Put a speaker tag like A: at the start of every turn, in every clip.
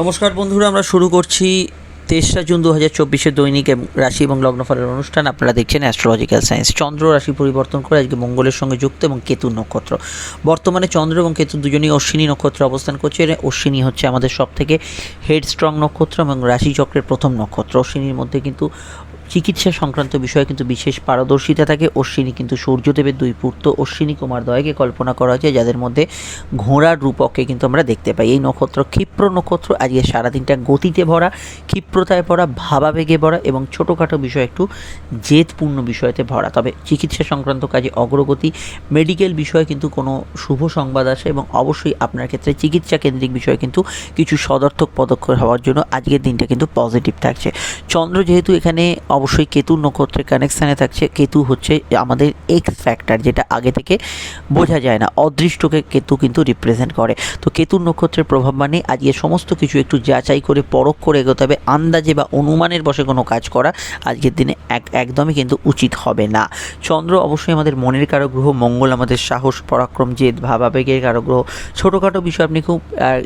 A: নমস্কার বন্ধুরা, আমরা শুরু করছি তেসরা জুন দু হাজার চব্বিশের দৈনিক এবং রাশি এবং লগ্নফলের অনুষ্ঠান। আপনারা দেখছেন অ্যাস্ট্রোলজিক্যাল সায়েন্স চন্দ্র রাশি পরিবর্তন করে আজকে মঙ্গলের সঙ্গে যুক্ত এবং কেতু নক্ষত্র। বর্তমানে চন্দ্র এবং কেতু দুজনেই অশ্বিনী নক্ষত্রে অবস্থান করছে। অশ্বিনী হচ্ছে আমাদের সব থেকে হেড স্ট্রং নক্ষত্র এবং রাশিচক্রের প্রথম নক্ষত্র। অশ্বিনীর মধ্যে কিন্তু চিকিৎসা সংক্রান্ত বিষয়ে কিন্তু বিশেষ পারদর্শিতা থাকে। অশ্বিনী কিন্তু সূর্যদেবের দুই পুত্র অশ্বিনী কুমার দয়কে কল্পনা করা হয়েছে, যাদের মধ্যে ঘোড়ার রূপককে কিন্তু আমরা দেখতে পাই। এই নক্ষত্র ক্ষিপ্র নক্ষত্র, আজকে সারাদিনটা গতিতে ভরা, ক্ষিপ্রতায় ভরা, ভাবাবেগে ভরা এবং ছোটোখাটো বিষয় একটু জেদপূর্ণ বিষয়তে ভরা। তবে চিকিৎসা সংক্রান্ত কাজে অগ্রগতি, মেডিকেল বিষয়ে কিন্তু কোনো শুভ সংবাদ আসে এবং অবশ্যই আপনার ক্ষেত্রে চিকিৎসা কেন্দ্রিক বিষয়ে কিন্তু কিছু সদর্থক পদক্ষেপ হওয়ার জন্য আজকের দিনটা কিন্তু পজিটিভ থাকছে। চন্দ্র যেহেতু এখানে অবশ্যই কেতু নক্ষত্রের কানেকশানে থাকছে। কেতু হচ্ছে আমাদের এক্স ফ্যাক্টর যেটা আগে থেকে বোঝা যায় না। অদৃষ্টকে কেতু কিন্তু রিপ্রেজেন্ট করে। তো কেতুর নক্ষত্রের প্রভাব মানে আজকে সমস্ত কিছু একটু যাচাই করে, পরখ করে এগোতে হবে। আন্দাজে বা অনুমানের বসে কোনো কাজ করা আজকের দিনে এক, একদমই কিন্তু উচিত হবে না। চন্দ্র অবশ্যই আমাদের মনের কারও গ্রহ, মঙ্গল আমাদের সাহস, পরাক্রম, জেদ, ভাবাবেগের কারও গ্রহ। ছোটোখাটো বিষয় আপনি খুব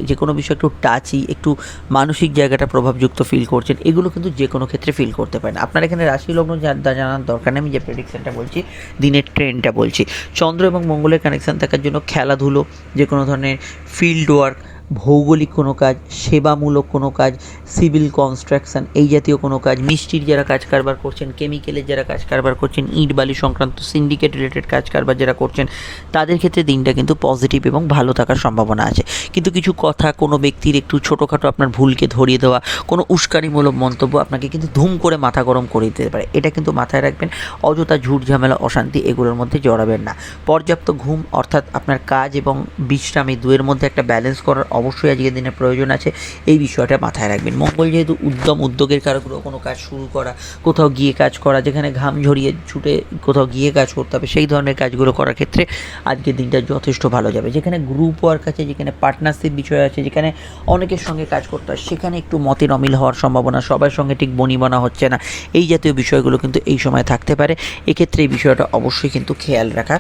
A: যে কোনো বিষয় একটু টাচি একটু মানসিক জায়গাটা প্রভাবযুক্ত ফিল করছেন, এগুলো কিন্তু যে কোনো ক্ষেত্রে ফিল করতে পারেন। আপনার এখানে রাশি লগ্ন জানার দরকার নেই। আমি যে প্রেডিকশানটা বলছি, দিনের ট্রেনটা বলছি। চন্দ্র এবং মঙ্গলের কানেকশান থাকার জন্য খেলাধুলো যে কোনো ধরনের ফিল্ড ওয়ার্ক ভৌগোলিক কোনো কাজ, সেবামূলক কোনো কাজ, সিভিল কনস্ট্রাকশন, এই জাতীয় কোনো কাজ, মিষ্টির যারা কাজ কারবার করছেন, কেমিক্যালের যারা কাজ কারবার করছেন, ইট, বালি সংক্রান্ত সিন্ডিকেট রিলেটেড কাজ কারবার যারা করছেন, তাদের ক্ষেত্রে দিনটা কিন্তু পজিটিভ এবং ভালো থাকার সম্ভাবনা আছে। কিন্তু কিছু কথা, কোনো ব্যক্তির একটু ছোটোখাটো আপনার ভুলকে ধরিয়ে দেওয়া, কোনো উস্কানিমূলক মন্তব্য আপনাকে কিন্তু ধুম করে মাথা গরম করে দিতে পারে। এটা কিন্তু মাথায় রাখবেন, অযথা ঝুট ঝামেলা, অশান্তি এগুলোর মধ্যে জড়াবেন না। পর্যাপ্ত ঘুম অর্থাৎ আপনার কাজ এবং বিশ্রাম এই দুয়ের মধ্যে একটা ব্যালেন্স করার অবশ্যই আজকের দিনে প্রয়োজন আছে। এই বিষয়টা মাথায় রাখবেন। মঙ্গল যেহেতু উদ্যম উদ্যোগের কারকগুলো কোনো কাজ শুরু করা, কোথাও গিয়ে কাজ করা, যেখানে ঘাম ঝরিয়ে ছুটে কোথাও গিয়ে কাজ করতে হবে, সেই ধরনের কাজগুলো করার ক্ষেত্রে আজকের দিনটা যথেষ্ট ভালো যাবে। যেখানে গ্রুপ ওয়ার্ক আছে, যেখানে পার্টনারশিপ বিষয় আছে, যেখানে অনেকের সঙ্গে কাজ করতে হয়, সেখানে একটু মতের অমিল হওয়ার সম্ভাবনা, সবার সঙ্গে ঠিক বনিবনা হচ্ছে না। এই জাতীয় বিষয়গুলো কিন্তু এই সময় থাকতে পারে। এক্ষেত্রে এই বিষয়টা অবশ্যই কিন্তু খেয়াল রাখা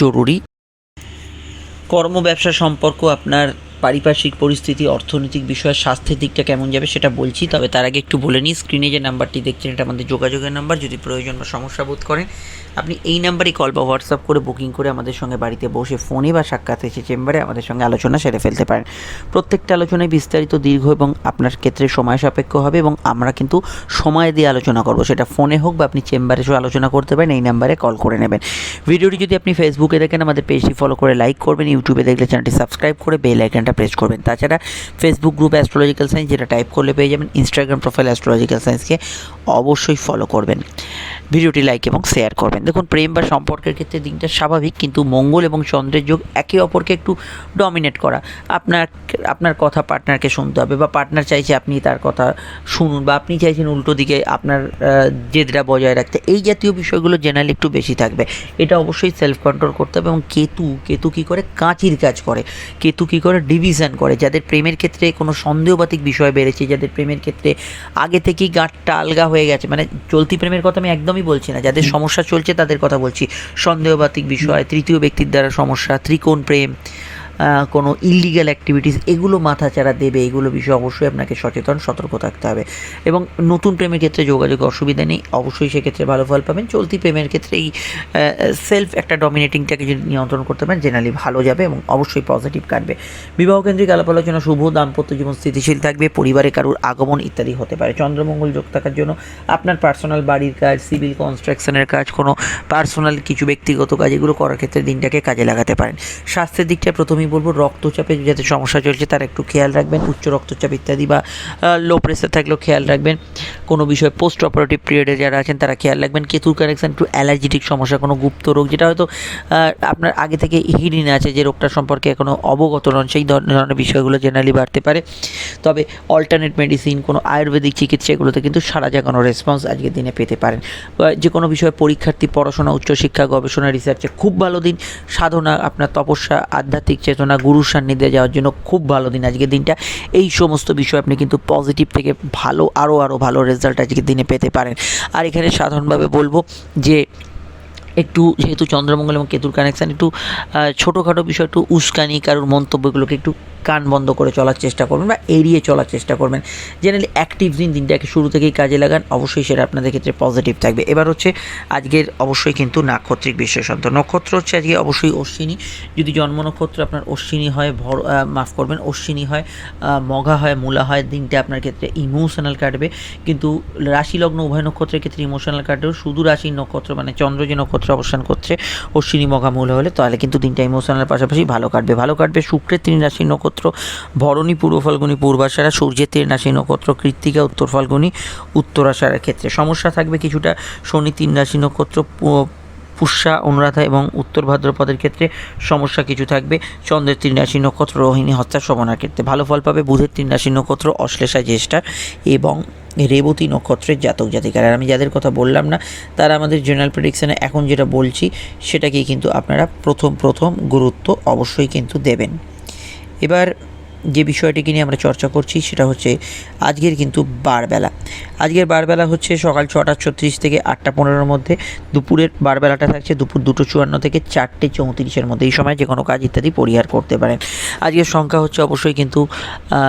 A: জরুরি। কর্ম ব্যবসা সম্পর্ক আপনার পারিপার্শ্বিক পরিস্থিতি, অর্থনৈতিক বিষয়, স্বাস্থ্যের দিকটা কেমন যাবে সেটা বলছি, তবে তার আগে একটু বলে নিই স্ক্রিনে যে নাম্বারটি দেখছেন, এটা আমাদের যোগাযোগের নাম্বার যদি প্রয়োজন বা সমস্যা বোধ করেন। আপনি এই নাম্বারেই কল বা হোয়াটসঅ্যাপ করে বুকিং করে আমাদের সঙ্গে বাড়িতে বসে ফোনে বা সাক্ষাৎ এসে চেম্বারে আমাদের সঙ্গে আলোচনা সেরে ফেলতে পারেন। প্রত্যেকটা আলোচনায় বিস্তারিত দীর্ঘ এবং আপনার ক্ষেত্রে সময় সাপেক্ষ হবে এবং আমরা কিন্তু সময় দিয়ে আলোচনা করব। সেটা ফোনে হোক বা আপনি চেম্বারে এসে আলোচনা করতে পারেন, এই নাম্বারে কল করে নেবেন। ভিডিওটি যদি আপনি ফেসবুকে দেখেন, আমাদের পেজটি ফলো করে লাইক করবেন ইউটিউবে দেখলে চ্যানেলটি সাবস্ক্রাইব করে বেল আইকনটা প্রেস করবেন। তাছাড়া ফেসবুক গ্রুপ অ্যাস্ট্রোলজিক্যাল সায়েন্স যেটা টাইপ করলে পেয়ে যাবেন ইনস্টাগ্রাম প্রোফাইল অ্যাস্ট্রোলজিক্যাল সায়েন্সকে অবশ্যই ফলো করবেন। ভিডিওটি লাইক এবং শেয়ার করবেন। দেখুন প্রেম বা সম্পর্কের ক্ষেত্রে দিনটা স্বাভাবিক কিন্তু মঙ্গল এবং চন্দ্রের যোগ একে অপরকে একটু ডমিনেট করা। আপনার আপনার কথা পার্টনারকে শুনতে হবে বা পার্টনার চাইছে আপনি তার কথা শুনুন বা আপনি চাইছেন উল্টো দিকে আপনার জেদটা বজায় রাখতে। এই জাতীয় বিষয়গুলো জেনারেলি একটু বেশি থাকবে। এটা অবশ্যই সেলফ কন্ট্রোল করতে হবে এবং কেতু কেতু কী করে? কাঁচির কাজ করে। কেতু কী করে? ডিভিশন করে। যাদের প্রেমের ক্ষেত্রে কোনো সন্দেহবাতিক বিষয় বেড়েছে যাদের প্রেমের ক্ষেত্রে আগে থেকেই গাঁটটা আলগা হয়ে গেছে মানে চলতি প্রেমের কথা আমি একদমই বলছি না যাদের সমস্যা চলছে তাদের কথা বলছি। সন্দেহবাতিক বিষয় তৃতীয় ব্যক্তির দ্বারা সমস্যা ত্রিকোণ প্রেম। কোনো ইলিগাল অ্যাক্টিভিটিস এগুলো মাথাচাড়া দেবে, এগুলো বিষয়ে অবশ্যই আপনাকে সচেতন, সতর্ক থাকতে হবে। এবং নতুন প্রেমের ক্ষেত্রে যোগাযোগ অসুবিধা নেই, অবশ্যই সেক্ষেত্রে ভালো ফল পাবেন। চলতি প্রেমের ক্ষেত্রে এই সেলফ একটা ডমিনেটিংটাকে যদি নিয়ন্ত্রণ করতে পারেন জেনারেলি ভালো যাবে এবং অবশ্যই পজিটিভ কাটবে। বিবাহ কেন্দ্রিক আলাপ আলোচনা, শুভ দাম্পত্য জীবন স্থিতিশীল থাকবে, পরিবারে কারুর আগমন ইত্যাদি হতে পারে। চন্দ্রমঙ্গল যোগ থাকার জন্য আপনার পার্সোনাল বাড়ির কাজ সিভিল কনস্ট্রাকশনের কাজ, কোনো পার্সোনাল কিছু ব্যক্তিগত কাজ, এগুলো করার ক্ষেত্রে দিনটাকে কাজে লাগাতে পারেন। স্বাস্থ্যের দিকটা প্রথমেই বলব, রক্তচাপে যাতে সমস্যা চলছে তার একটু খেয়াল রাখবেন, উচ্চ রক্তচাপ ইত্যাদি বা লো প্রেসার থাকলেও খেয়াল রাখবেন। কোনো বিষয়ে পোস্ট অপারেটিভ পিরিয়ডে যারা আছেন তারা খেয়াল রাখবেন। কেতুর কানেকশন একটু অ্যালার্জিটিক সমস্যা, কোনো গুপ্ত রোগ, যেটা হয়তো আপনার আগে থেকে হিডিন আছে যে রোগটা সম্পর্কে এখনও অবগত নন, সেই ধরনের বিষয়গুলো জেনারেলি বাড়তে পারে। তবে অল্টারনেট মেডিসিন কোনো আয়ুর্বেদিক চিকিৎসা এগুলোতে কিন্তু সারা জাগানো রেসপন্স আজকের দিনে পেতে পারেন। যে কোনো বিষয়ে পরীক্ষার্থী, পড়াশোনা, উচ্চশিক্ষা, গবেষণা রিসার্চে খুব ভালো দিন। সাধনা, আপনার তপস্যা, আধ্যাত্মিক চেতনা গুরুর সান্নিধ্যে যাওয়ার জন্য খুব ভালো দিন আজকের দিনটা। এই সমস্ত বিষয় আপনি কিন্তু পজিটিভ থেকে ভালো আরও আরও ভালো রেজাল্ট আজকের দিনে পেতে পারেন। আর এখানে সাধারণভাবে বলব যে একটু যেহেতু চন্দ্রমঙ্গল এবং কেতুর কানেকশান একটু ছোটোখাটো বিষয়, একটু উস্কানি, কারোর মন্তব্যগুলোকে একটু কান বন্ধ করে চলার চেষ্টা করবেন বা এড়িয়ে চলার চেষ্টা করবেন। জেনারেলি অ্যাক্টিভ দিন দিনটাকে শুরু থেকেই কাজে লাগান, অবশ্যই সেটা আপনাদের ক্ষেত্রে পজিটিভ থাকবে। এবার হচ্ছে আজকের অবশ্যই কিন্তু নাক্ষত্রিক বিশেষান্ত। নক্ষত্র হচ্ছে আজকে অবশ্যই অশ্বিনী। যদি জন্ম নক্ষত্র আপনার অশ্বিনী হয়, ভর মাফ করবেন, অশ্বিনী হয় মগা হয়, মূলা হয়, দিনটা আপনার ক্ষেত্রে ইমোশনাল কাটবে। কিন্তু রাশি লগ্ন উভয় নক্ষত্রের ক্ষেত্রে ইমোশনাল কাটবে শুধু রাশির নক্ষত্র মানে চন্দ্র যে নক্ষত্র অবস্থান করছে, অশ্বিনী মগা মূলা হলে তাহলে কিন্তু দিনটা ইমোশনাল পাশাপাশি ভালো কাটবে। ভালো কাটবে শুক্রের তিন রাশির নক্ষত্র ভরণী পূর্ব ফাল্গুনি পূর্বাশারা, সূর্যের রাশির নক্ষত্র, কৃত্তিকা উত্তর ফাল্গুনি উত্তরাশারার ক্ষেত্রে। সমস্যা থাকবে কিছুটা শনি তিন রাশি নক্ষত্র পুষ্যা, অনুরাধা এবং উত্তর ভাদ্রপদের ক্ষেত্রে সমস্যা কিছু থাকবে। চন্দ্রের তিন রাশি নক্ষত্র, রোহিণী, হত্যা, শোভনার ক্ষেত্রে ভালো ফল পাবে। বুধের তিন রাশি নক্ষত্র, অশ্লেষা, জ্যেষ্ঠা এবং রেবতী নক্ষত্রের জাতক জাতিকার। আর আমি যাদের কথা বললাম না, তারা আমাদের জেনারেল প্রেডিকশানে এখন যেটা বলছি, সেটাকেই কিন্তু আপনারা প্রথম প্রথম গুরুত্ব অবশ্যই কিন্তু দেবেন। এবার যে বিষয়টিকে নিয়ে আমরা চর্চা করছি সেটা হচ্ছে আজকের কিন্তু বারবেলা। আজকের বারবেলা হচ্ছে সকাল ছটা ছত্রিশ থেকে আটটা পনেরোর মধ্যে। দুপুরের বারবেলাটা থাকছে দুপুর দুটো চুয়ান্ন থেকে চারটে চৌত্রিশের মধ্যে। এই সময় যে কোনো কাজ ইত্যাদি পরিহার করতে পারেন। আজকের সংখ্যা হচ্ছে অবশ্যই কিন্তু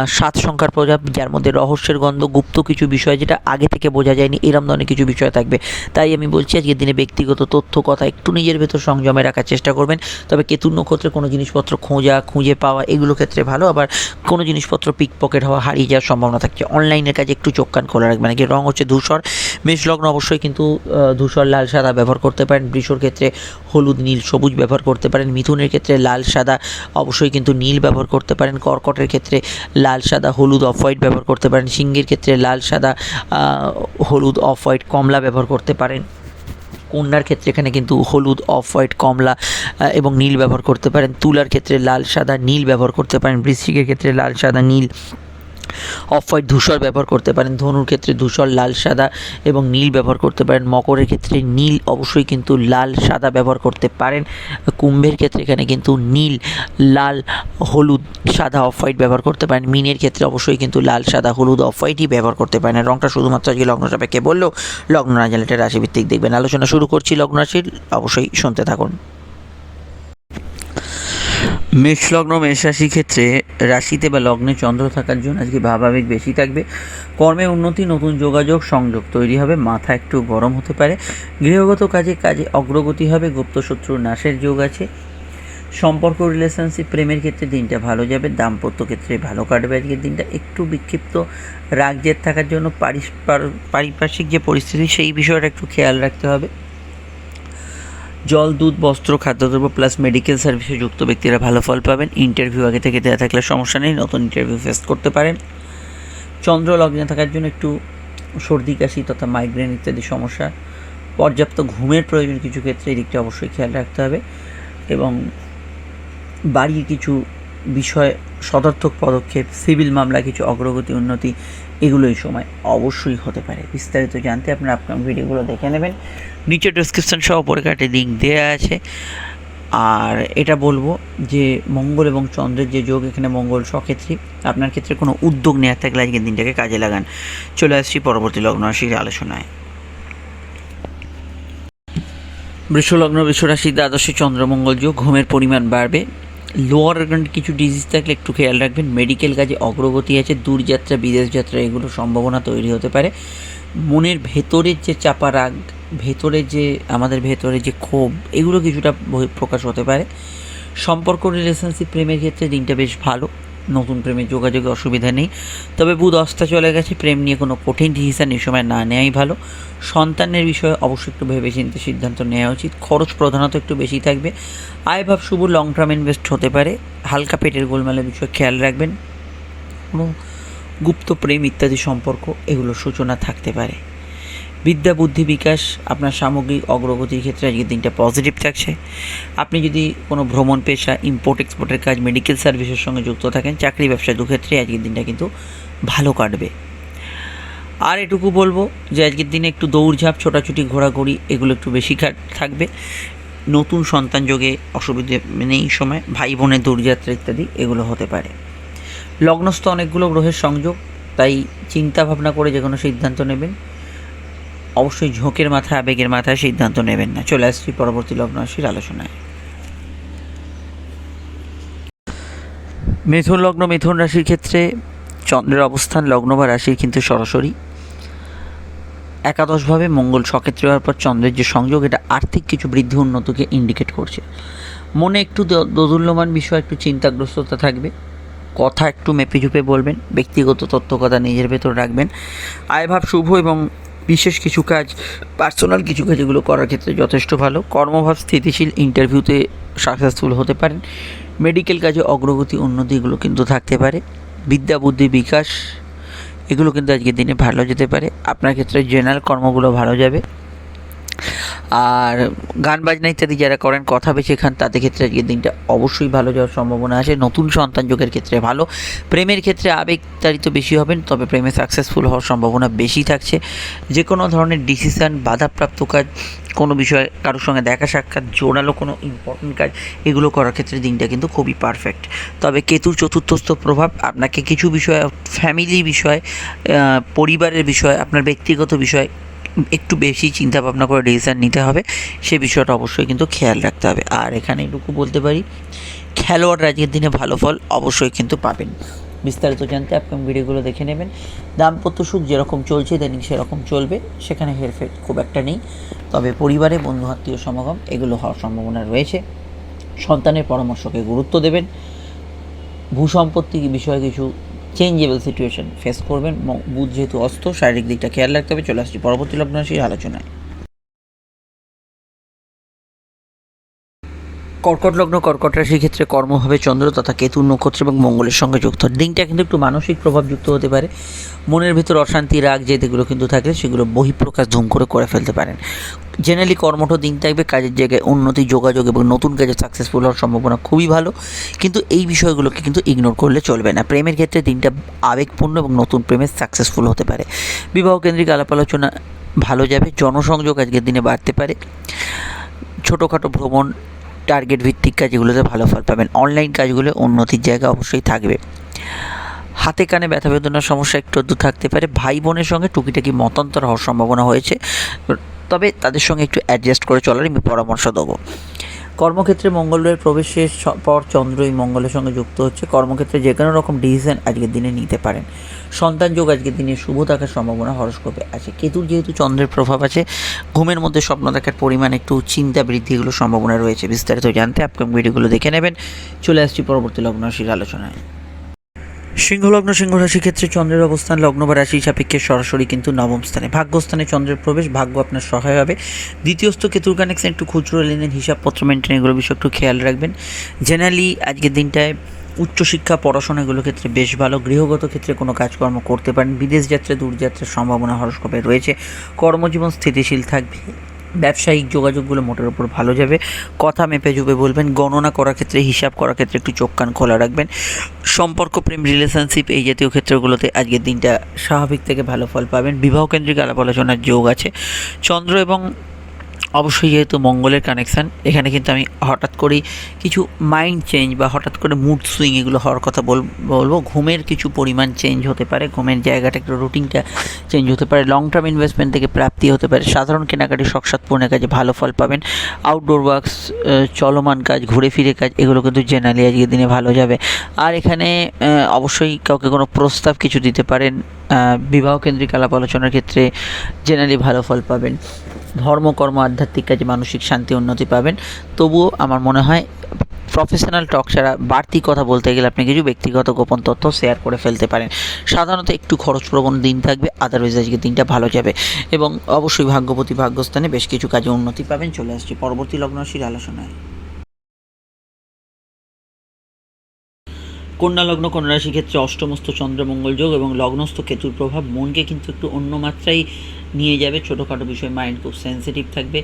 A: সাত সংখ্যার প্রজাপ, যার মধ্যে রহস্যের গন্ধ, গুপ্ত কিছু বিষয় যেটা আগে থেকে বোঝা যায়নি, এরম ধরনের কিছু বিষয় থাকবে। তাই আমি বলছি আজকের দিনে ব্যক্তিগত তথ্য, কথা একটু নিজের ভেতর সংযমে রাখার চেষ্টা করবেন। তবে কেতুর নক্ষত্রে কোনো জিনিসপত্র খোঁজা, খুঁজে পাওয়া, এগুলো ক্ষেত্রে ভালো। আবার কোনো জিনিসপত্র পিক পকেট হওয়া হারিয়ে যাওয়ার সম্ভাবনা থাকছে। অনলাইনের কাজে একটু চোখ কান খোলা রাখবেন। আগে রং হচ্ছে ধূসর। মেষ লগ্ন অবশ্যই কিন্তু ধূসর, লাল, সাদা ব্যবহার করতে পারেন। বৃষর ক্ষেত্রে হলুদ, নীল, সবুজ ব্যবহার করতে পারেন। মিথুনের ক্ষেত্রে লাল, সাদা অবশ্যই কিন্তু নীল ব্যবহার করতে পারেন। কর্কটের ক্ষেত্রে লাল, সাদা, হলুদ অফ হোয়াইট ব্যবহার করতে পারেন। সিংহের ক্ষেত্রে লাল, সাদা হলুদ অফ হোয়াইট কমলা ব্যবহার করতে পারেন। কন্যার ক্ষেত্রে এখানে কিন্তু হলুদ, অফ হোয়াইট, কমলা এবং নীল ব্যবহার করতে পারেন। তুলার ক্ষেত্রে লাল, সাদা, নীল ব্যবহার করতে পারেন। বৃশ্চিকের ক্ষেত্রে লাল, সাদা, নীল। অফ হোয়াইট ধূসর ব্যবহার করতে পারেন, ধনুর ক্ষেত্রে ধূসর, লাল, সাদা এবং নীল ব্যবহার করতে পারেন। মকরের ক্ষেত্রে নীল অবশ্যই কিন্তু লাল, সাদা ব্যবহার করতে পারেন। কুম্ভের ক্ষেত্রে এখানে কিন্তু নীল, লাল, হলুদ, সাদা অফ হোয়াইট ব্যবহার করতে পারেন। মিনের ক্ষেত্রে অবশ্যই কিন্তু লাল, সাদা, হলুদ অফ হোয়াইটই ব্যবহার করতে পারেন। রংটা শুধুমাত্র আজকে লগ্ন সাপেক্ষে বললেও লগ্ন না রাশিভিত্তিক দেখবেন। আলোচনা শুরু করছি লগ্ন রাশির, অবশ্যই শুনতে থাকুন। মেষ লগ্ন মেষ রাশির ক্ষেত্রে রাশিতে বা লগ্নে চন্দ্র থাকার জন্য আজকে ভাবাবেগ বেশি থাকবে। কর্মে উন্নতি, নতুন যোগাযোগ, সংযোগ তৈরি হবে, মাথা একটু গরম হতে পারে। গৃহগত কাজে কাজে অগ্রগতি হবে গুপ্ত শত্রুর নাশের যোগ আছে। সম্পর্ক রিলেশনশিপ প্রেমের ক্ষেত্রে দিনটা ভালো যাবে, দাম্পত্য ক্ষেত্রে ভালো কাটবে আজকের দিনটা। একটু বিক্ষিপ্ত রাগ জেদ থাকার জন্য পারিপার্শ্বিক যে পরিস্থিতি, সেই বিষয়টা একটু খেয়াল রাখতে হবে। জল, দুধ, বস্ত্র, খাদ্যদ্রব্য প্লাস মেডিকেল সার্ভিসে যুক্ত ব্যক্তিরা ভালো ফল পাবেন। ইন্টারভিউ আগে থেকে দেওয়া থাকলে সমস্যা নেই, নতুন ইন্টারভিউ ফেস করতে পারেন। চন্দ্র লগ্নে থাকার জন্য একটু সর্দি, কাশি তথা মাইগ্রেন ইত্যাদি সমস্যা, পর্যাপ্ত ঘুমের প্রয়োজন কিছু ক্ষেত্রে এই দিকটা অবশ্যই খেয়াল রাখতে হবে এবং বাড়ির কিছু বিষয়, সদর্থক পদক্ষেপ সিভিল মামলা, কিছু অগ্রগতি, উন্নতি এগুলো এই সময় অবশ্যই হতে পারে। বিস্তারিত জানতে আপনার আপকামিং ভিডিওগুলো দেখে নেবেন। নিচে ডেসক্রিপশন সহ পরীক্ষাটি লিঙ্ক দেওয়া আছে। আর এটা বলব যে মঙ্গল এবং চন্দ্রের যে যোগ, এখানে মঙ্গল সক্ষেত্রী। আপনার ক্ষেত্রে কোনো উদ্যোগ নেওয়ার থাকলে আজকের দিনটাকে কাজে লাগান। চলে আসছি পরবর্তী লগ্ন রাশির আলোচনায়। বৃষলগ্ন বৃষরাশির দ্বাদশে চন্দ্রমঙ্গল যোগ, ঘুমের পরিমাণ বাড়বে। লোয়ার অর্গান কিছু ডিজিজ থাকলে একটু খেয়াল রাখবেন। মেডিকেল কাজে অগ্রগতি আছে, দূরযাত্রা, বিদেশ যাত্রা, এগুলো সম্ভাবনা তৈরি হতে পারে। মনের ভেতরের যে চাপা রাগ ভেতরে যে, আমাদের ভেতরে যে ক্ষোভ, এগুলো কিছুটা প্রকাশ হতে পারে। সম্পর্ক রিলেশনশিপ প্রেমের ক্ষেত্রে দিনটা বেশ ভালো। নতুন প্রেমের যোগাযোগে অসুবিধা নেই। তবে বুধ অস্তা চলে গেছে, প্রেম নিয়ে কোনো কঠিন ডিসিশন এই সময় না নেওয়াই ভালো। সন্তানের বিষয়ে অবশ্যই একটু ভেবেচিন্তে সিদ্ধান্ত নেওয়া উচিত। খরচ প্রধানত একটু বেশি থাকবে। আয় ভাব শুভ লং টার্ম ইনভেস্ট হতে পারে। হালকা পেটের গোলমালের বিষয়ে খেয়াল রাখবেন। কোনো গুপ্ত প্রেম ইত্যাদি সম্পর্ক এগুলোর সূচনা থাকতে পারে। বিদ্যা, বুদ্ধি বিকাশ, আপনার সামগ্রিক অগ্রগতির ক্ষেত্রে আজকের দিনটা পজিটিভ থাকছে। আপনি যদি কোনো ভ্রমণ, পেশা ইম্পোর্ট এক্সপোর্টের কাজ মেডিকেল সার্ভিসের সঙ্গে যুক্ত থাকেন, চাকরি, ব্যবসা দুক্ষেত্রে আজকের দিনটা কিন্তু ভালো কাটবে। আর এটুকু বলব যে আজকের দিনে একটু দৌড়ঝাঁপ, ছোটাছুটি, ঘোরাঘুরি এগুলো একটু বেশি থাকবে। নতুন সন্তান যোগে অসুবিধে নেই সময় ভাই বোনের দৌড়যাত্রা ইত্যাদি এগুলো হতে পারে। লগ্নস্থ অনেকগুলো গ্রহের সংযোগ, তাই চিন্তা ভাবনা করে যে কোনো সিদ্ধান্ত নেবেন। অবশ্যই ঝোঁকের মাথায় আবেগের মাথায় সিদ্ধান্ত নেবেন না। চলে আসছি পরবর্তী লগ্ন রাশির আলোচনায়। মিথুন লগ্ন মিথুন রাশির ক্ষেত্রে চন্দ্রের অবস্থান, লগ্ন বা রাশির কিন্তু সরাসরি। একাদশভাবে মঙ্গল সক্ষেত্রে হওয়ার পর চন্দ্রের যে সংযোগ, এটা আর্থিক কিছু বৃদ্ধি উন্নতিকে ইন্ডিকেট করছে। মনে একটু দোদুল্যমান বিষয়, একটু চিন্তাগ্রস্ততা থাকবে। কথা একটু মেপে ঝুপে বলবেন, ব্যক্তিগত তথ্য কথা নিজের ভেতর রাখবেন। আয়ভাব শুভ এবং বিশেষ কিছু কাজ পার্সোনাল কিছু কাজ এগুলো করার ক্ষেত্রে যথেষ্ট ভালো। কর্মভাব স্থিতিশীল ইন্টারভিউতে সাকসেসফুল হতে পারেন। মেডিকেল কাজে অগ্রগতি উন্নতি এগুলো কিন্তু থাকতে পারে। বিদ্যা, বুদ্ধি, বিকাশ, এগুলো কিন্তু আজকের দিনে ভালো যেতে পারে। আপনার ক্ষেত্রে জেনারেল কর্মগুলো ভালো যাবে। আর গান বাজনা ইত্যাদি যারা করেন, কথা বেছে খান, তাদের ক্ষেত্রে আজকের দিনটা অবশ্যই ভালো যাওয়ার সম্ভাবনা আছে। নতুন সন্তান যোগের ক্ষেত্রে ভালো। প্রেমের ক্ষেত্রে আবেগ আবেগতাড়িত বেশি হবেন, তবে প্রেমে সাকসেসফুল হওয়ার সম্ভাবনা বেশি থাকছে। যে কোনো ধরনের ডিসিশান বাধাপ্রাপ্ত কাজ, কোনো বিষয়ে কারোর সঙ্গে দেখা সাক্ষাৎ, জোরালো কোনো ইম্পর্টেন্ট কাজ, এগুলো করার ক্ষেত্রে দিনটা কিন্তু খুবই পারফেক্ট তবে কেতুর চতুর্থস্থ প্রভাব, আপনাকে কিছু বিষয়ে ফ্যামিলি বিষয় পরিবারের বিষয়, আপনার ব্যক্তিগত বিষয় একটু বেশি চিন্তা ভাবনা করে ডিসিশান নিতে হবে, সে বিষয়টা অবশ্যই কিন্তু খেয়াল রাখতে হবে। আর এখানে এটুকু বলতে পারি, খেলোয়াড় আজকের দিনে ভালো ফল অবশ্যই কিন্তু পাবেন। বিস্তারিত জানতে আপকাম ভিডিওগুলো দেখে নেবেন। দাম্পত্য সুখ যেরকম চলছে ইদানিং সেরকম চলবে। সেখানে হেরফের খুব একটা নেই। তবে পরিবারে বন্ধু, আত্মীয়, সমাগম, এগুলো হওয়ার সম্ভাবনা রয়েছে। সন্তানের পরামর্শকে গুরুত্ব দেবেন। ভূসম্পত্তি বিষয়ে কিছু চেঞ্জেবল সিচুয়েশন ফেস করবেন বুধ যেহেতু অস্ত, শারীরিক দিকটা খেয়াল রাখতে হবে। চলে আসছি পরবর্তী লগ্ন আলোচনায়। কর্কট লগ্ন, কর্কট রাশির ক্ষেত্রে কর্ম হবে চন্দ্র তথা কেতু, নক্ষত্র এবং মঙ্গলের সঙ্গে যুক্ত। দিনটা কিন্তু একটু মানসিক প্রভাবযুক্ত হতে পারে। মনের ভিতর অশান্তি, রাগ যেগুলো কিন্তু থাকলে সেগুলো বহিঃপ্রকাশ ধুম করে করে ফেলতে পারেন। জেনারেলি কর্মঠ দিন থাকবে, কাজের জায়গায় উন্নতি, যোগাযোগ এবং নতুন কাজে সাকসেসফুল হওয়ার সম্ভাবনা খুবই ভালো। কিন্তু এই বিষয়গুলোকে কিন্তু ইগনোর করলে চলবে না। প্রেমের ক্ষেত্রে দিনটা আবেগপূর্ণ এবং নতুন প্রেমে সাকসেসফুল হতে পারে। বিবাহ কেন্দ্রিক আলাপ আলোচনা ভালো যাবে। জনসংযোগ আজকের দিনে বাড়তে পারে। ছোটোখাটো ভ্রমণ টার্গেট ভিত্তিক কাজগুলোতে ভালো ফল পাবেন। অনলাইন কাজগুলো উন্নতির জায়গা অবশ্যই থাকবে। হাতে কানে ব্যথা বেদনার সমস্যা একটু আধটু থাকতে পারে। ভাই বোনের সঙ্গে টুকিটাকি মতান্তর হওয়ার সম্ভাবনা হয়েছে। তবে তাদের সঙ্গে একটু অ্যাডজাস্ট করে চলার আমি পরামর্শ দেবো। কর্মক্ষেত্রে মঙ্গলের প্রবেশের পর চন্দ্র এই মঙ্গলের সঙ্গে যুক্ত হচ্ছে। কর্মক্ষেত্রে যে কোনো রকম ডিসিশন আজকের দিনে নিতে পারেন। সন্তান যোগ আজকের দিনে শুভ থাকার সম্ভাবনা হরস্কোপে আছে। কেতুর যেহেতু চন্দ্রের প্রভাব আছে, ঘুমের মধ্যে স্বপ্ন দেখার পরিমাণ একটু চিন্তা বৃদ্ধি এগুলো সম্ভাবনা রয়েছে বিস্তারিত জানতে আপকাম ভিডিওগুলো দেখে নেবেন। চলে আসছি পরবর্তী লগ্ন আলোচনায়। সিংহলগ্ন সিংহ রাশির ক্ষেত্রে চন্দ্রের অবস্থান লগ্ন বা রাশি সাপেক্ষে সরাসরি কিন্তু নবম স্থানে। ভাগ্যস্থানে চন্দ্রের প্রবেশ, ভাগ্য আপনার সহায় হবে। দ্বিতীয়স্থ কেতুর কানেকশন একটু খুচরো লেনদেন, হিসাবপত্র মেনটেন এগুলো বিষয়ে একটু খেয়াল রাখবেন। জেনারেলি আজকের দিনটায় উচ্চশিক্ষা, পড়াশোনা এগুলো ক্ষেত্রে বেশ ভালো। গৃহগত ক্ষেত্রে কোনো কাজকর্ম করতে পারেন। বিদেশ যাত্রা দূরযাত্রার সম্ভাবনা হরস্কোপে রয়েছে। কর্মজীবন স্থিতিশীল থাকবে। ব্যবসায়িক যোগাযোগগুলো মোটের উপর ভালো যাবে। কথা মেপে জুপে বলবেন, গণনা করার ক্ষেত্রে, হিসাব করার ক্ষেত্রে একটু চোখ কান খোলা রাখবেন। সম্পর্ক প্রেম রিলেশনশিপ এই জাতীয় ক্ষেত্রগুলোতে আজকের দিনটা স্বাভাবিক থেকে ভালো ফল পাবেন। বিবাহ কেন্দ্রিক আলাপ আলোচনার যোগ আছে। চন্দ্র এবং অবশ্যই যেহেতু মঙ্গলের কানেকশান এখানে কিন্তু আমি হঠাৎ করেই কিছু মাইন্ড চেঞ্জ বা হঠাৎ করে মুড সুইং এগুলো হওয়ার কথা বল, বলব। ঘুমের কিছু পরিমাণ চেঞ্জ হতে পারে, ঘুমের জায়গাটা একটু রুটিনটা চেঞ্জ হতে পারে লং টার্ম ইনভেস্টমেন্ট থেকে প্রাপ্তি হতে পারে। সাধারণ কেনাকাটি শখসাত পূর্ণের কাজে ভালো ফল পাবেন। আউটডোর ওয়ার্কস চলমান কাজ, ঘুরে ফিরে কাজ, এগুলো কিন্তু জেনারেলি আজকের দিনে ভালো যাবে। আর এখানে অবশ্যই কাউকে কোনো প্রস্তাব কিছু দিতে পারেন বিবাহ কেন্দ্রিক আলাপ আলোচনার ক্ষেত্রে জেনারেলি ভালো ফল পাবেন। ধর্মকর্ম আধ্যাত্মিক কাজে মানসিক শান্তি, উন্নতি পাবেন। তবুও আমার মনে হয় প্রফেশনাল টক ছাড়া বাড়তি কথা বলতে গেলে আপনি কিছু ব্যক্তিগত গোপন তথ্য শেয়ার করে ফেলতে পারেন। সাধারণত একটু খরচপ্রবণ দিন থাকবে আদারওয়াইজ আজকে দিনটা ভালো যাবে। এবং অবশ্যই ভাগ্যপতি ভাগ্যস্থানে বেশ কিছু কাজে উন্নতি পাবেন। চলে আসছি পরবর্তী লগ্নশীল আলোচনায়। কন্যা লগ্ন, কন্যা ক্ষেত্রে অষ্টমস্ত চন্দ্রমঙ্গল যোগ এবং লগ্নস্থ কেতুর প্রভাব মনকে কিন্তু একটু অন্য মাত্রায় নিয়ে যাবে। ছোটোখাটো বিষয় মাইন্ড খুব সেন্সিটিভ থাকবে।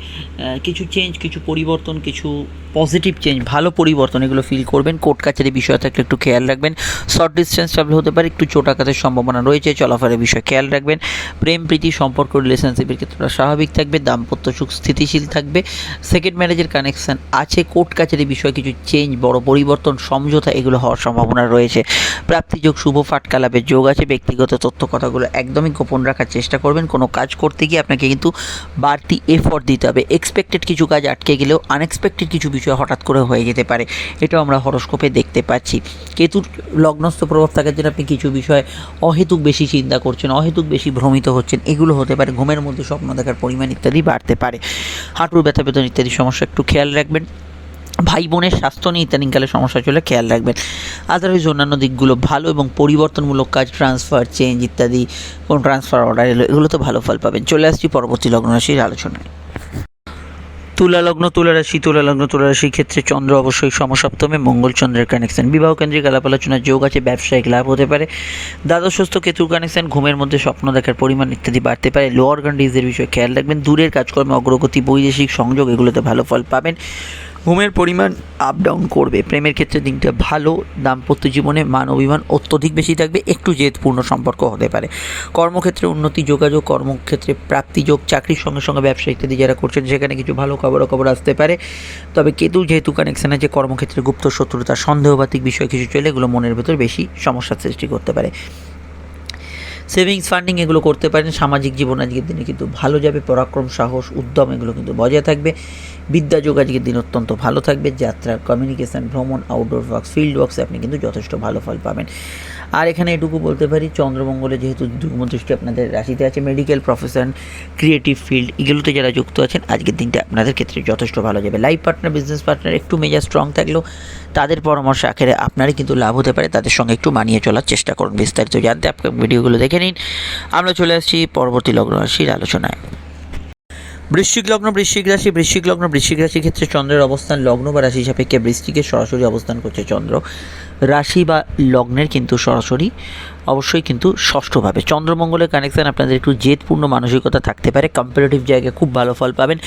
A: কিছু চেঞ্জ কিছু পরিবর্তন কিছু পজিটিভ চেঞ্জ ভালো পরিবর্তন এগুলো ফিল করবেন। কোর্ট কাছারি বিষয় থাকলে একটু খেয়াল রাখবেন। শর্ট ডিস্টেন্স ট্রাভেল হতে পারে, একটু চোট আঘাতের সম্ভাবনা রয়েছে, চলাফেরার বিষয়ে খেয়াল রাখবেন। প্রেম, প্রীতি, সম্পর্ক রিলেশনশিপের ক্ষেত্রে স্বাভাবিক থাকবে, দাম্পত্য সুখ স্থিতিশীল থাকবে। সেকেন্ড ম্যারেজের কানেকশন আছে কোর্ট কাছারি বিষয়ে কিছু চেঞ্জ বড় পরিবর্তন, সমঝোতা এগুলো হওয়ার সম্ভাবনা রয়েছে। প্রাপ্তিযোগ, শুভ ফাটকা লাভের যোগ আছে, ব্যক্তিগত তথ্য কথাগুলো একদমই গোপন রাখার চেষ্টা করবেন। কোনো কাজ করতে গিয়ে আপনাকে কিন্তু বাড়তি এফোর্ট দিতে হবে। এক্সপেক্টেড কিছু কাজ আটকে গেলেও আনএক্সপেক্টেড কিছু বিষয় কিছু হঠাৎ করে হয়ে যেতে পারে, এটাও আমরা হরস্কোপে দেখতে পাচ্ছি। কেতুর লগ্নস্থ প্রভাব থাকার জন্য আপনি কিছু বিষয়ে অহেতুক বেশি চিন্তা করছেন, অহেতুক বেশি ভ্রমিত হচ্ছেন, এগুলো হতে পারে, ঘুমের মধ্যে স্বপ্ন দেখার পরিমাণ ইত্যাদি বাড়তে পারে। হাঁটুর ব্যথা বেতন ইত্যাদি সমস্যা, একটু খেয়াল রাখবেন। ভাই বোনের স্বাস্থ্য নিয়ে ইদানিংকালে সমস্যা চলে, খেয়াল রাখবেন। আদারওয়াইজ অন্যান্য দিকগুলো ভালো এবং পরিবর্তনমূলক কাজ ট্রান্সফার চেঞ্জ ইত্যাদি, কোন ট্রান্সফার অর্ডার এলো, এগুলো তো ভালো ফল পাবেন। চলে আসছি পরবর্তী লগ্ন রাশির আলোচনায়। তুলা লগ্ন তুলা রাশি তুলা লগ্ন তুলা রাশির ক্ষেত্রে চন্দ্র অবশ্যই সমসপ্তমে মঙ্গল চন্দ্রের কানেকশন বিবাহ কেন্দ্রিক আলাপ আলোচনার যোগ আছে, ব্যবসায়িক লাভ হতে পারে। দ্বাদশস্থ কেতুর কানেকশন ঘুমের মধ্যে স্বপ্ন দেখার পরিমাণ ইত্যাদি বাড়তে পারে। লোয়ার গান্ডিজের বিষয়ে খেয়াল রাখবেন। দূরের কাজকর্মে অগ্রগতি, বৈদেশিক সংযোগ, এগুলোতে ভালো ফল পাবেন। ঘুমের পরিমাণ আপ ডাউন করবে। প্রেমের ক্ষেত্রে দিনটা ভালো, দাম্পত্য জীবনে মান অভিমান অত্যধিক বেশি থাকবে। একটু জেদপূর্ণ সম্পর্ক হতে পারে। কর্মক্ষেত্রে উন্নতি, যোগাযোগ, কর্মক্ষেত্রে প্রাপ্তিযোগ চাকরির সঙ্গে সঙ্গে ব্যবসা ইত্যাদি যারা করছেন, সেখানে কিছু ভালো খবর খবর আসতে পারে। তবে কেতু যেহেতু কানেকশান আছে, কর্মক্ষেত্রে গুপ্ত শত্রুতা, সন্দেহবাতিক বিষয় কিছু চলে, এগুলো মনের ভেতর বেশি সমস্যার সৃষ্টি করতে পারে। সেভিংস ফান্ডিং এগুলো করতে পারেন। সামাজিক জীবন আজকের দিনে কিন্তু ভালো যাবে। পরাক্রম, সাহস, উদ্যম এগুলো কিন্তু বজায় থাকবে। বিদ্যা যোগ আজকের দিন অত্যন্ত ভালো থাকবে। যাত্রা কমিউনিকেশান ভ্রমণ আউটডোর ওয়ার্কস ফিল্ড ওয়ার্কসে আপনি কিন্তু যথেষ্ট ভালো ফল পাবেন। আর এখানে এটুকু বলতে পারি, চন্দ্রমঙ্গলে যেহেতু দৃষ্টি আপনাদের রাশিতে আছে মেডিকেল প্রফেশন ক্রিয়েটিভ ফিল্ড এগুলোতে যারা যুক্ত আছেন, আজকের দিনটা আপনাদের ক্ষেত্রে যথেষ্ট ভালো যাবে। লাইফ পার্টনার বিজনেস পার্টনার একটু মেজাজ স্ট্রং থাকলেও তাদের পরামর্শ আখেরে আপনারই কিন্তু লাভ হতে পারে, তাদের সঙ্গে একটু মানিয়ে চলার চেষ্টা করুন বিস্তারিত জানতে। আপনার ভিডিওগুলো দেখে নিন। আমরা চলে আসছি পরবর্তী লগ্ন রাশির আলোচনায়। বৃশ্চিক লগ্ন, বৃশ্চিক রাশি, বৃশ্চিক লগ্ন, বৃশ্চিক রাশির ক্ষেত্রে চন্দ্রের অবস্থান লগ্ন বা রাশি সাপেক্ষে বৃষ্টিকে সরাসরি অবস্থান করছে চন্দ্র। রাশি বা লগ্নের কিন্তু সরাসরি, অবশ্যই কিন্তু ষষ্ঠভাবে। চন্দ্রমঙ্গলের কানেকশান আপনাদের একটু জেদপূর্ণ মানসিকতা থাকতে পারে। কম্পিটিটিভ জায়গায় খুব ভালো ফল পাবেন।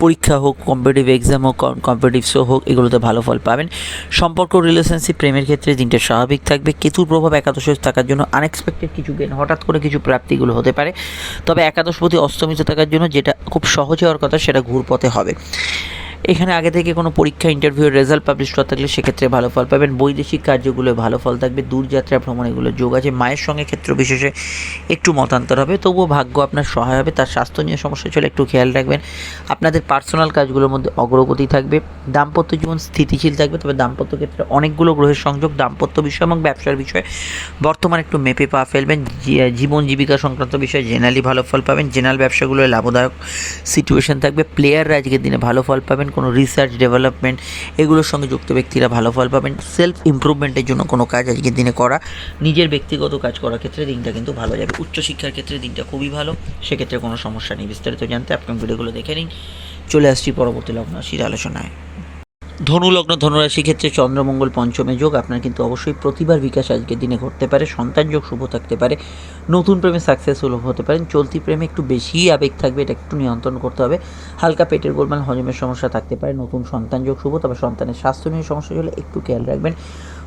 A: পরীক্ষা হোক কম্পিটিটিভ এক্সাম হোক কম্পিটিটিভ শো হোক, এগুলোতে ভালো ফল পাবেন। সম্পর্ক রিলেশনশিপ প্রেমের ক্ষেত্রে দিনটা স্বাভাবিক থাকবে। কেতুর প্রভাব একাদশে থাকার জন্য আনএক্সপেক্টেড কিছু গেন হঠাৎ করে কিছু প্রাপ্তিগুলো হতে পারে। তবে একাদশপতি অস্তমিত থাকার জন্য যেটা খুব সহজ হওয়ার কথা, সেটা ঘুরপথে হবে। এখানে আগে থেকে কোনো পরীক্ষা ইন্টারভিউ রেজাল্ট পাবলিশ করা থাকলে সেক্ষেত্রে ভালো ফল পাবেন। বৈদেশিক কার্যগুলো ভালো ফল থাকবে। দূরযাত্রা ভ্রমণ এগুলো যোগ আছে। মায়ের সঙ্গে ক্ষেত্র বিশেষে একটু মতান্তর হবে। তবুও ভাগ্য আপনার সহায় হবে। তার স্বাস্থ্য নিয়ে সমস্যা চলে একটু খেয়াল রাখবেন। আপনাদের পার্সোনাল কাজগুলোর মধ্যে অগ্রগতি থাকবে। দাম্পত্য জীবন স্থিতিশীল থাকবে। তবে দাম্পত্য ক্ষেত্রে অনেকগুলো গ্রহের সংযোগ, দাম্পত্য বিষয় এবং ব্যবসার বিষয়ে বর্তমানে একটু মেপে পা ফেলবেন। জীবন জীবিকা সংক্রান্ত বিষয়ে জেনারেলি ভালো ফল পাবেন। জেনারেল ব্যবসাগুলোয় লাভদায়ক সিচুয়েশন থাকবে। প্লেয়াররা আজকের দিনে ভালো ফল পাবেন। কোনো রিসার্চ ডেভেলপমেন্ট এগুলোর সঙ্গে যুক্ত ব্যক্তিরা ভালো ফল পাবেন। সেলফ ইমপ্রুভমেন্টের জন্য কোনো কাজ আজকের দিনে করা, নিজের ব্যক্তিগত কাজ করার ক্ষেত্রে দিনটা কিন্তু ভালো যাবে। উচ্চশিক্ষার ক্ষেত্রে দিনটা খুবই ভালো, সেক্ষেত্রে কোনো সমস্যা নেই। বিস্তারিত জানতে আপনার ভিডিওগুলো দেখে নিন। চলে আসছি পরবর্তী লগ্ন রাশির আলোচনায়। ধনু লগ্ন ধনুরাশি ক্ষেত্রে চন্দ্রমঙ্গল পঞ্চমে যোগ। আপনার কিন্তু অবশ্যই প্রতিবার বিকাশ আজকের দিনে ঘটতে পারে। সন্তান যোগ শুভ থাকতে পারে। নতুন প্রেমে সাকসেসফুল হতে পারেন চলতি প্রেমে একটু বেশি আবেগ থাকবে, এটা একটু নিয়ন্ত্রণ করতে হবে। হালকা পেটের গোলমাল, হজমের সমস্যা থাকতে পারে। নতুন সন্তান যোগ শুভ, তবে সন্তানের স্বাস্থ্য নিয়ে সমস্যা হলে একটু খেয়াল রাখবেন।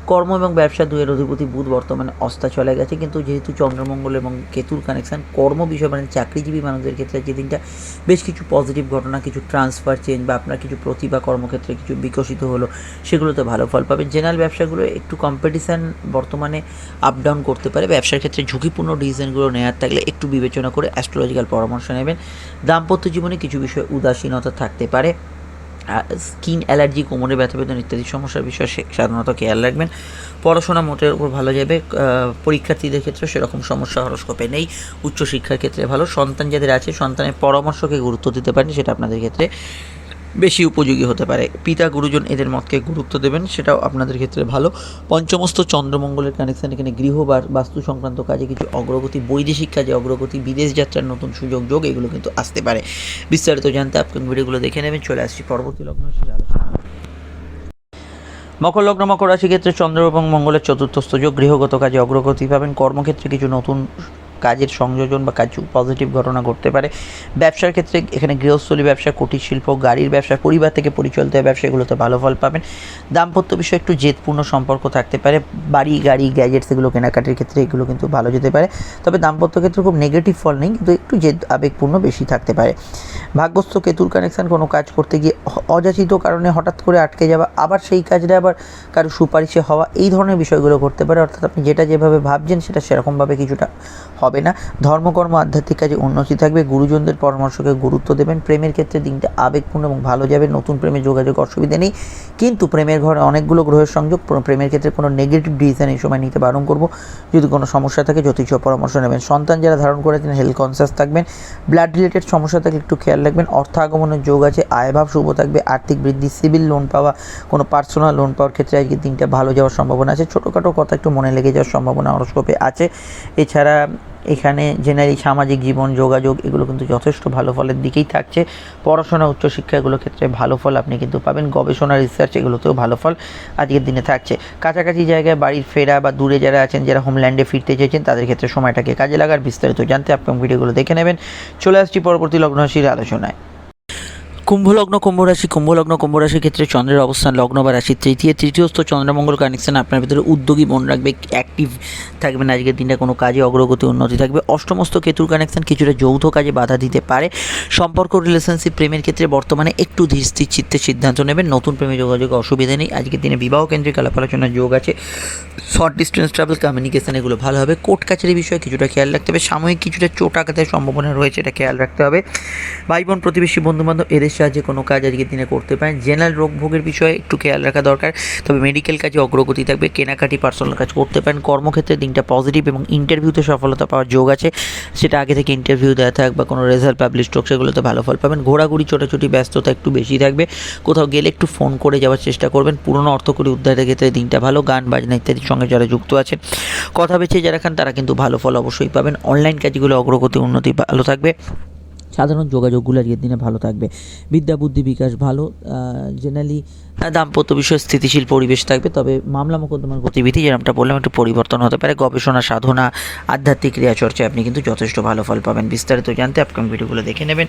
A: কর্ম এবং ব্যবসা দুয়ের অধিপতি বুধ বর্তমানে অস্তা চলে গেছে। কিন্তু যেহেতু চন্দ্রমঙ্গল এবং কেতুর কানেকশন কর্ম বিষয় মানে চাকরিজীবী মানুষদের ক্ষেত্রে যে দিনটা বেশ কিছু পজিটিভ ঘটনা, কিছু ট্রান্সফার চেঞ্জ বা আপনার কিছু প্রতিভা কর্মক্ষেত্রে কিছু বিকশিত হলো, সেগুলোতে ভালো ফল পাবেন। জেনারেল ব্যবসাগুলো একটু কম্পিটিশান বর্তমানে আপ ডাউন করতে পারে। ব্যবসার ক্ষেত্রে ঝুঁকিপূর্ণ ডিসিশনগুলো নেওয়ার থাকলে একটু বিবেচনা করে অ্যাস্ট্রোলজিক্যাল পরামর্শ নেবেন। দাম্পত্য জীবনে কিছু বিষয়ে উদাসীনতা থাকতে পারে। স্কিন অ্যালার্জি, কোমরে ব্যথা, বেদন ইত্যাদি সমস্যার বিষয়ে সাধারণত খেয়াল রাখবেন। পড়াশোনা মোটের উপর ভালো যাবে পরীক্ষার্থীদের ক্ষেত্রে সেরকম সমস্যা হরস্কোপে নেই। উচ্চশিক্ষার ক্ষেত্রে ভালো, সন্তান যাদের আছে, সন্তানের পরামর্শকে গুরুত্ব দিতে পারেন, সেটা আপনাদের ক্ষেত্রে বেশি উপযোগী হতে পারে। পিতা গুরুজন এদের মতকে গুরুত্ব দেবেন, সেটাও আপনাদের ক্ষেত্রে ভালো। পঞ্চমস্ত চন্দ্রমঙ্গলের কানেকশান, এখানে গৃহ বা বাস্তু সংক্রান্ত কাজে কিছু অগ্রগতি, বৈদেশিক কাজে অগ্রগতি, বিদেশ যাত্রার নতুন সুযোগ, যোগ, এগুলো কিন্তু আসতে পারে। বিস্তারিত জানতে আপকামিং ভিডিওগুলো দেখে নেবেন। চলে আসছি পরবর্তী লগ্ন মকর লগ্ন, মকর রাশি ক্ষেত্রে চন্দ্র এবং মঙ্গলের চতুর্থস্থ যোগ, গৃহগত কাজে অগ্রগতি পাবেন। কর্মক্ষেত্রে কিছু নতুন কাজের সংযোজন বা কাজ পজিটিভ ঘটনা ঘটতে পারে। ব্যবসার ক্ষেত্রে এখানে গৃহস্থলী ব্যবসা, কুটির শিল্প, গাড়ির ব্যবসা, পরিবার থেকে পরিচালিত ব্যবসা এগুলোতে ভালো ফল পাবেন। দাম্পত্য বিষয়ে একটু জেদপূর্ণ সম্পর্ক থাকতে পারে। বাড়ি, গাড়ি গ্যাজেটস এগুলো কেনাকাটির ক্ষেত্রে এগুলো কিন্তু ভালো যেতে পারে। তবে দাম্পত্য ক্ষেত্রে খুব নেগেটিভ ফল নেই, কিন্তু একটু জেদ আবেগপূর্ণ বেশি থাকতে পারে। ভাগ্যস্থ কেতুর কানেকশান কোনো কাজ করতে গিয়ে অযাচিত কারণে হঠাৎ করে আটকে যাওয়া, আবার সেই কাজটা আবার কারও সুপারিশে হওয়া, এই ধরনের বিষয়গুলো ঘটতে পারে। অর্থাৎ আপনি যেটা যেভাবে ভাবছেন সেটা সেরকমভাবে কিছুটা হবে হবে না। ধর্মকর্ম, আধ্যাত্মিক কাজে উন্নতি থাকবে। গুরুজনদের পরামর্শকে গুরুত্ব দেবেন। প্রেমের ক্ষেত্রে দিনটা আবেগপূর্ণ এবং ভালো যাবে। নতুন প্রেমে যোগাযোগ অসুবিধা নেই। কিন্তু প্রেমের ঘরে অনেকগুলো গ্রহের সংযোগ। প্রেমের ক্ষেত্রে কোনো নেগেটিভ ডিসিশন এই সময় নিতে বারণ করব। যদি কোনো সমস্যা থাকে, জ্যোতিষ পরামর্শ নেবেন। সন্তান যারা ধারণ করেছেন হেলথ কনসিয়াস থাকবেন। ব্লাড রিলেটেড সমস্যা থাকলে একটু খেয়াল রাখবেন। অর্থ আগমনের যোগ আছে। আয়ভাব শুভ থাকবে। আর্থিক বৃদ্ধি সিভিল লোন পাওয়া, কোনো পার্সোনাল লোন পাওয়ার ক্ষেত্রে আজকে দিনটা ভালো যাওয়ার সম্ভাবনা আছে। ছোটোখাটো কথা একটু মনে লেগে যাওয়ার সম্ভাবনা হরস্কোপে আছে। এছাড়া এখানে জেনারেলি সামাজিক জীবন, যোগাযোগ, এগুলো কিন্তু যথেষ্ট ভালো ফলের দিকেই থাকছে। পড়াশোনা উচ্চশিক্ষা এগুলোর ক্ষেত্রে ভালো ফল আপনি কিন্তু পাবেন। গবেষণা রিসার্চ এগুলোতেও ভালো ফল আজকের দিনে থাকছে। কাছাকাছি জায়গায় বাড়ির ফেরা বা দূরে যারা আছেন, যারা হোমল্যান্ডে ফিরতে চেয়েছেন, তাদের ক্ষেত্রে সময়টাকে কাজে লাগার বিস্তারিত জানতে আপনি ভিডিওগুলো দেখে নেবেন। চলে আসছি পরবর্তী লগ্নরাশির আলোচনায়। কুম্ভ লগ্ন কুম্ভ রাশি কুম্ভ লগ্ন কুম্ভ রাশির ক্ষেত্রে চন্দ্রের অবস্থান, লগ্ন বা রাশির তৃতীয়, তৃতীয়স্থ চন্দ্রমঙ্গল কানেকশন আপনার ভিতরে উদ্যোগী মন রাখবে অ্যাক্টিভ থাকবেন। আজকের দিনটা কোনো কাজে অগ্রগতি, উন্নতি থাকবে। অষ্টমস্ত কেতুর কানেকশন কিছুটা যৌথ কাজে বাধা দিতে পারে। সম্পর্ক রিলেশনশিপ প্রেমের ক্ষেত্রে বর্তমানে একটু ধীর চিত্তে সিদ্ধান্ত নেবেন। নতুন প্রেমে যোগাযোগে অসুবিধা নেই। আজকের দিনে বিবাহ কেন্দ্রিক আলাপ আলোচনার যোগ আছে। শর্ট ডিস্টেন্স ট্রাভেল কমিউনিকেশন এগুলো ভালো হবে। কোর্ট কাছারি বিষয়ে কিছুটা খেয়াল রাখতে হবে। সাময়িক কিছুটা চোট আঘাতের সম্ভাবনা রয়েছে, এটা খেয়াল রাখতে হবে। ভাই বোন, প্রতিবেশী, বন্ধুবান্ধব, এদের সাহায্যে কোনো কাজ আজকের দিনে করতে পারেন। জেনারেল রোগ ভোগের বিষয়ে একটু খেয়াল রাখা দরকার। তবে মেডিকেল কাজে অগ্রগতি থাকবে, কেনাকাটি পার্সোনাল কাজ করতে পারেন। কর্মক্ষেত্রে দিনটা পজিটিভ এবং ইন্টারভিউতে সফলতা পাওয়ার যোগ আছে। সেটা আগে থেকে ইন্টারভিউ দেওয়া থাক বা কোনো রেজাল্ট পাবলিশ হোক, সেগুলোতে ভালো ফল পাবেন। ঘোরাঘুরি, ছোটাছুটি, ব্যস্ততা একটু বেশি থাকবে। কোথাও গেলে একটু ফোন করে যাওয়ার চেষ্টা করবেন। পুরনো অর্থকরী উদ্ধারের ক্ষেত্রে দিনটা ভালো। গান, বাজনা ইত্যাদির সঙ্গে যারা যুক্ত আছেন, কথা বেছে যারা খান, তারা কিন্তু ভালো ফল অবশ্যই পাবেন। অনলাইন কাজগুলো অগ্রগতি, উন্নতি ভালো থাকবে। সাধারণ যোগাযোগগুলো আজকের দিনে ভালো থাকবে। বিদ্যা, বুদ্ধি বিকাশ ভালো জেনারেলি দাম্পত্য বিষয়ে স্থিতিশীল পরিবেশ থাকবে, তবে মামলা মোকদ্দমার গতিবিধি যেরকমটা বললাম একটু পরিবর্তন হতে পারে। গবেষণা, সাধনা, আধ্যাত্মিক ক্রিয়াচর্চায় আপনি কিন্তু যথেষ্ট ভালো ফল পাবেন। বিস্তারিত জানতে আপকাম ভিডিওগুলো দেখে নেবেন।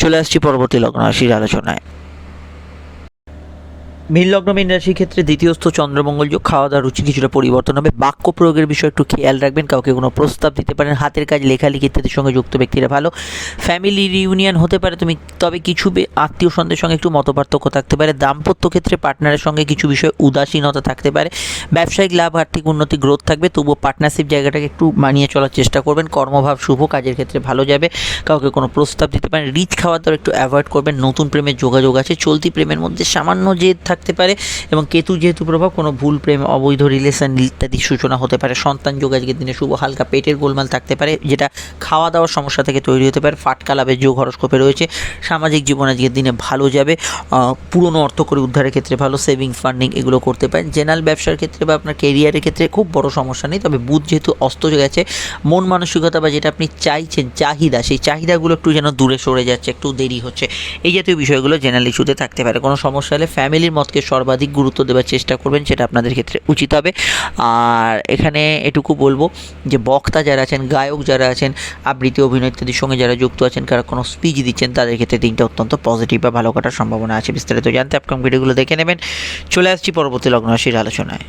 A: চলে আসছি পরবর্তী লগ্ন রাশির আলোচনায়। মীন লগ্ন, মীন রাশির ক্ষেত্রে দ্বিতীয়স্থ চন্দ্রমঙ্গল যোগ খাওয়া দাওয়ার রুচি কিছুটা পরিবর্তন হবে। বাক্য প্রয়োগের বিষয়ে একটু খেয়াল রাখবেন, কাউকে কোনো প্রস্তাব দিতে পারেন, হাতের কাজ, লেখালেখি ইত্যাদির সঙ্গে যুক্ত ব্যক্তিরা ভালো। ফ্যামিলি রিউনিয়ন হতে পারে, তুমি তবে কিছু আত্মীয় স্বজনদের সঙ্গে একটু মতপার্থক্য থাকতে পারে। দাম্পত্য ক্ষেত্রে পার্টনারের সঙ্গে কিছু বিষয়ে উদাসীনতা থাকতে পারে। ব্যবসায়িক লাভ, আর্থিক উন্নতি গ্রোথ থাকবে। তবুও পার্টনারশিপ জায়গাটাকে একটু মানিয়ে চলার চেষ্টা করবেন। কর্মভাব শুভ, কাজের ক্ষেত্রে ভালো যাবে। কাউকে কোনো প্রস্তাব দিতে পারেন। রিচ খাওয়া দাওয়া একটু অ্যাভয়েড করবেন। নতুন প্রেমের যোগাযোগ আছে। চলতি প্রেমের মধ্যে সামান্য জেদ থাকতে পারে এবং কেতু যেহেতু প্রভাব, কোনো ভুল, প্রেম, অবৈধ রিলেশন ইত্যাদি সূচনা হতে পারে। সন্তান যোগ আজকের দিনে শুভ, হালকা পেটের গোলমাল থাকতে পারে, যেটা খাওয়া দাওয়ার সমস্যা থেকে তৈরি হতে পারে। ফাটকা লাভের যোগ হরস্কোপে রয়েছে। সামাজিক জীবন আজকের দিনে ভালো যাবে। পুরনো অর্থ করে উদ্ধারের ক্ষেত্রে ভালো সেভিংস ফান্ডিং এগুলো করতে পারেন। জেনারেল ব্যবসার ক্ষেত্রে বা আপনার কেরিয়ারের ক্ষেত্রে খুব বড় সমস্যা নেই, তবে বুধ যেহেতু অস্ত গেছে, মন মানসিকতা বা যেটা আপনি চাইছেন, চাহিদা, সেই চাহিদাগুলো একটু যেন দূরে সরে যাচ্ছে, একটু দেরি হচ্ছে। এই জাতীয় বিষয়গুলো জেনারেল ইস্যুতে থাকতে পারে। কোনো সমস্যা হলে ফ্যামিলির মতকে সর্বাধিক গুরুত্ব দেওয়ার চেষ্টা করবেন, সেটা আপনাদের ক্ষেত্রে উচিত হবে। আর এখানে এটুকু বলব যে, বক্তা যারা আছেন, গায়ক যারা আছেন, আবৃত্তি অভিনয় ইত্যাদির সঙ্গে যারা যুক্ত আছেন, কারা কোনো স্পিচ দিচ্ছেন, তাদের ক্ষেত্রে দিনটা অত্যন্ত পজিটিভ বা ভালো কাটার সম্ভাবনা আছে। বিস্তারিত জানতে আপকাম ভিডিওগুলো দেখে নেবেন। চলে আসছি পরবর্তী লগ্ন রাশির আলোচনায়।